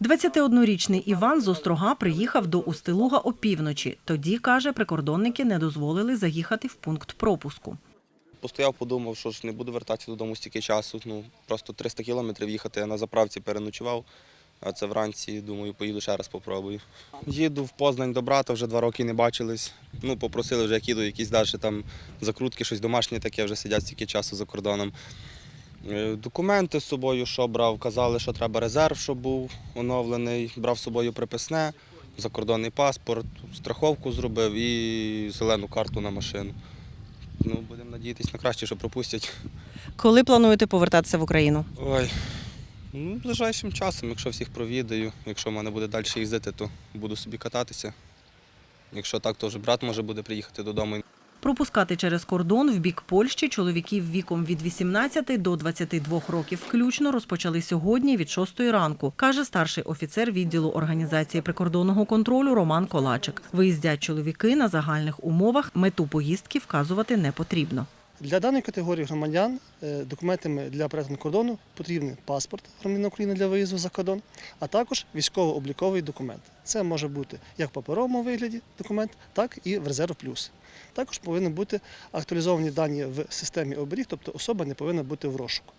21-річний Іван з Острога приїхав до Устилуга опівночі. Тоді, каже, прикордонники не дозволили заїхати в пункт пропуску. Постояв, подумав, що ж не буду вертатися додому стільки часу. Ну, просто 300 кілометрів їхати, я на заправці переночував, а це вранці, думаю, поїду ще раз попробую. Їду в Познань до брата, вже два роки не бачились. Ну, попросили вже, як їду, якісь далі там закрутки, щось домашнє таке, вже сидять стільки часу за кордоном. Е, Документи з собою, що брав, казали, що треба резерв, щоб був оновлений. Брав з собою приписне, закордонний паспорт, страховку зробив і зелену карту на машину. Ну, будемо надіятися на краще, що пропустять. Коли плануєте повертатися в Україну? Ой. Ну, ближайшим часом, якщо всіх провідаю, якщо в мене буде далі їздити, то буду собі кататися. Якщо так, то вже брат може буде приїхати додому. Пропускати через кордон в бік Польщі чоловіків віком від 18 до 22 років включно розпочали сьогодні від 6 ранку, каже старший офіцер відділу організації прикордонного контролю Роман Колачик. Виїздять чоловіки на загальних умовах. Мету поїздки вказувати не потрібно. Для даної категорії громадян е, документами для перетину кордону потрібний паспорт громадянина України для виїзду за кордон, а також військово-обліковий документ. Це може бути як в паперовому вигляді документ, так і в резерв плюс. Також повинні бути актуалізовані дані в системі оберіг, тобто особа не повинна бути в розшуку.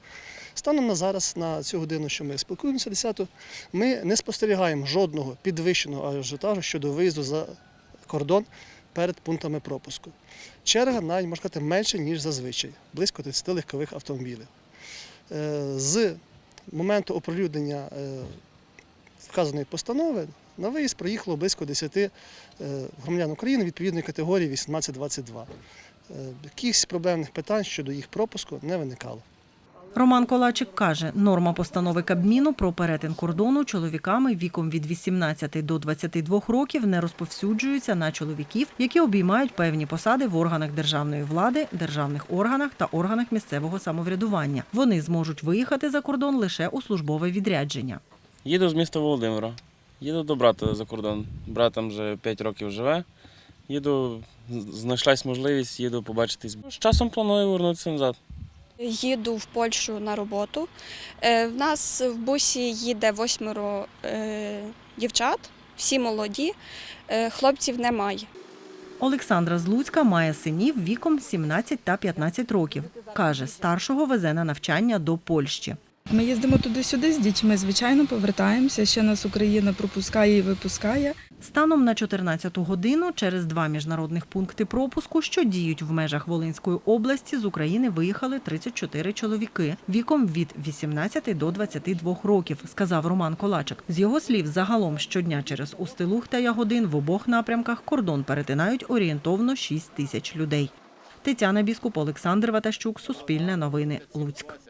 Станом на зараз, на цю годину, що ми спілкуємося 10 ми не спостерігаємо жодного підвищеного ажіотажу щодо виїзду за кордон перед пунктами пропуску. Черга навіть можна сказати менше, ніж зазвичай, близько 30 легкових автомобілів. Е, З моменту оприлюднення е, вказаної постанови на виїзд приїхало близько 10 е, громадян України відповідної категорії 18-22. Е, Якихось проблемних питань щодо їх пропуску не виникало. Роман Колачик каже, норма постанови Кабміну про перетин кордону чоловіками віком від 18 до 22 років не розповсюджується на чоловіків, які обіймають певні посади в органах державної влади, державних органах та органах місцевого самоврядування. Вони зможуть виїхати за кордон лише у службове відрядження. Їду з міста Володимира. Їду до брата за кордон. Брат там вже 5 років живе. Їду, знайшлась можливість, їду побачитись. З часом планую повернутися назад. Їду в Польщу на роботу. Е, В нас в бусі їде восьмеро е, дівчат, всі молоді, Е, хлопців немає. Олександра з Луцька має синів віком 17 та 15 років. Каже, старшого везе на навчання до Польщі. Ми їздимо туди-сюди з дітьми, звичайно, повертаємося. Ще нас Україна пропускає і випускає. Станом на 14-ту годину через два міжнародних пункти пропуску, що діють в межах Волинської області, з України виїхали 34 чоловіки віком від 18 до 22 років, сказав Роман Колачик. З його слів, загалом щодня через Устилуг та Ягодин в обох напрямках кордон перетинають орієнтовно 6 тисяч людей. Тетяна Біскуп, Олександр Ватащук, Суспільне новини, Луцьк.